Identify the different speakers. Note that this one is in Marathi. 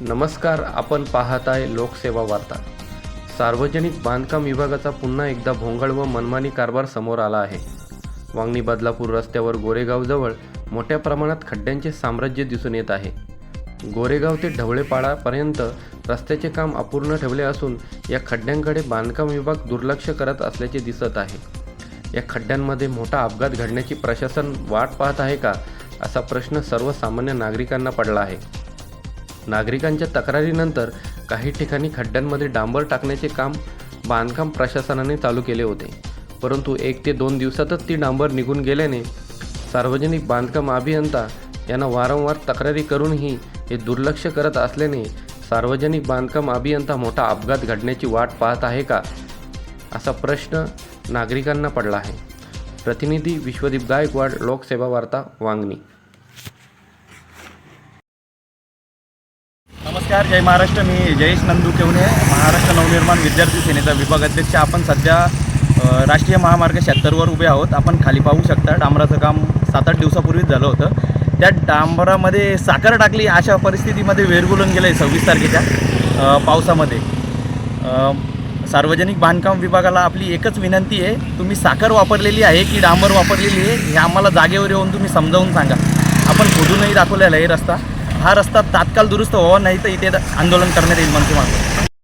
Speaker 1: नमस्कार आपण पाहत आहे लोकसेवा वार्ता. सार्वजनिक बांधकाम विभागाचा पुन्हा एकदा भोंगळ व मनमानी कारभार समोर आला आहे. वांगणी बदलापूर रस्त्यावर गोरेगावजवळ मोठ्या प्रमाणात खड्ड्यांचे साम्राज्य दिसून येत आहे. गोरेगाव ते ढवळेपाडापर्यंत रस्त्याचे काम अपूर्ण ठेवले असून या खड्ड्यांकडे बांधकाम विभाग दुर्लक्ष करत असल्याचे दिसत आहे. या खड्ड्यांमध्ये मोठा अपघात घडण्याची प्रशासन वाट पाहत आहे का असा प्रश्न सर्वसामान्य नागरिकांना पडला आहे. नागरिकांच्या तक्रारीनंतर काही ठिकाणी खड्ड्यांमध्ये डांबर टाकण्याचे काम बांधकाम प्रशासनाने चालू केले होते. परंतु एक ते दोन दिवसातच ती डांबर निघून गेल्याने सार्वजनिक बांधकाम अभियंता यांना वारंवार तक्रारी करूनही हे दुर्लक्ष करत असल्याने सार्वजनिक बांधकाम अभियंता मोठा अपघात घडण्याची वाट पाहत आहे का असा प्रश्न नागरिकांना पडला आहे. प्रतिनिधी विश्वदीप गायकवाड लोकसेवा वार्ता वांगणी.
Speaker 2: नमस्कार जय महाराष्ट्र. मी जयेश नंदू केवणे महाराष्ट्र नवनिर्माण विद्यार्थी सेनेचा विभाग अध्यक्ष. आपण सध्या राष्ट्रीय महामार्ग शहात्तरवर उभे आहोत. आपण खाली पाहू शकता डांबराचं काम सात आठ दिवसापूर्वीच झालं होतं. त्या डांबरामध्ये साखर टाकली अशा परिस्थितीमध्ये वेरगुलून गेलं आहे सव्वीस तारखेच्या पावसामध्ये. सार्वजनिक बांधकाम विभागाला आपली एकच विनंती आहे तुम्ही साखर वापरलेली आहे की डांबर वापरलेली आहे हे आम्हाला जागेवर येऊन तुम्ही समजावून सांगा. आपण खोदूनही दाखवलेला आहे रस्ता. हा रस्ता तात्काळ दुरुस्त व्हावा नाही तर इथे आंदोलन करण्यात येईल मनसे मागे